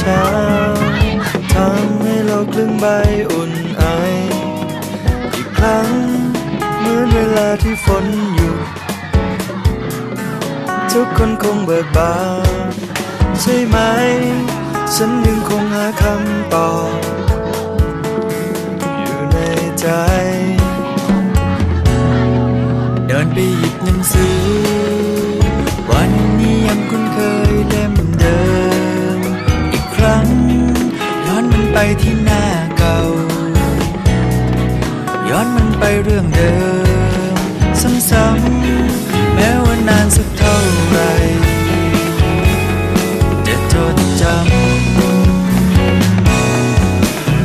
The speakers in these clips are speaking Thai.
เช้าทำให้โลกคลึงใบอุ่นไอ อีกครั้งเหมือนเวลาที่ฝนหยุด ทุกคนคงเบิกบานใช่ไหม ฉันยังคงหาคำตอบอยู่ในใจ เดินไปหยิบหนังสือ ที่หน้าเก่า ย้อนมันไปเรื่องเดิม ซ้ำๆแม้ว่านานสักเท่าไรจะจดจำ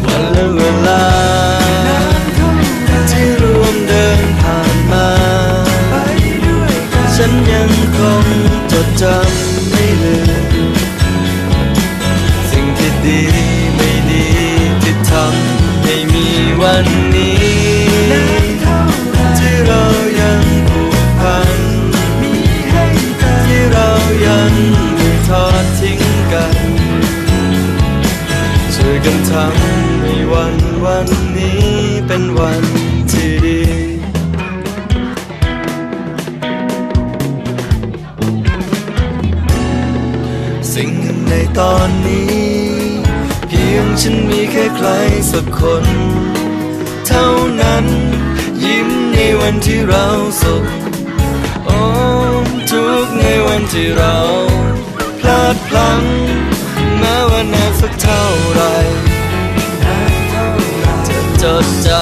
วันและเวลา ที่รวมเดินผ่านมา ฉันยังคงจดจำไม่ลืมสิ่งที่ดีำให้มีวันนี้ที่เรายังผูกพันที่เรายังไม่ทอดทิ้งกันช่วยกันทำให้วันวันนี้เป็นวันที่ดีสิ่งในตอนนี้ ยงฉันมีแค่ใครสักคน เท่านั้น ยิ้มในวันที่เราสุขโอ้ทุกในวันที่เรา พลาดพลั้งแม้ว่านานสักเท่าไรจะจดจำ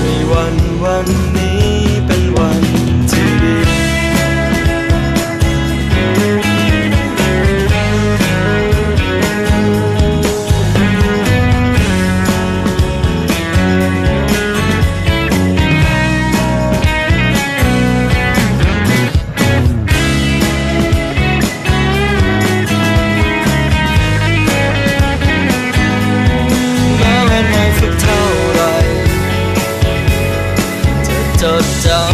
ในวันวันนี้ จดจำ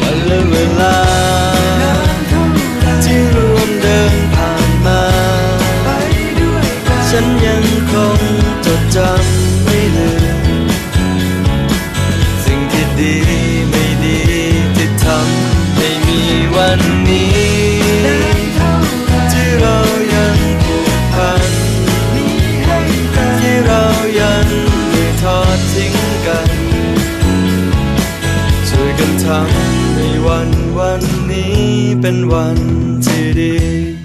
วันและเวลา ที่รวมเดินผ่านมา ฉันยังคงจดจำไม่ลืม สิ่งที่ดีไม่ดีที่ทำให้มีวันนี้ กันช่วยกันทำให้วันวันนี้เป็นวันที่ดี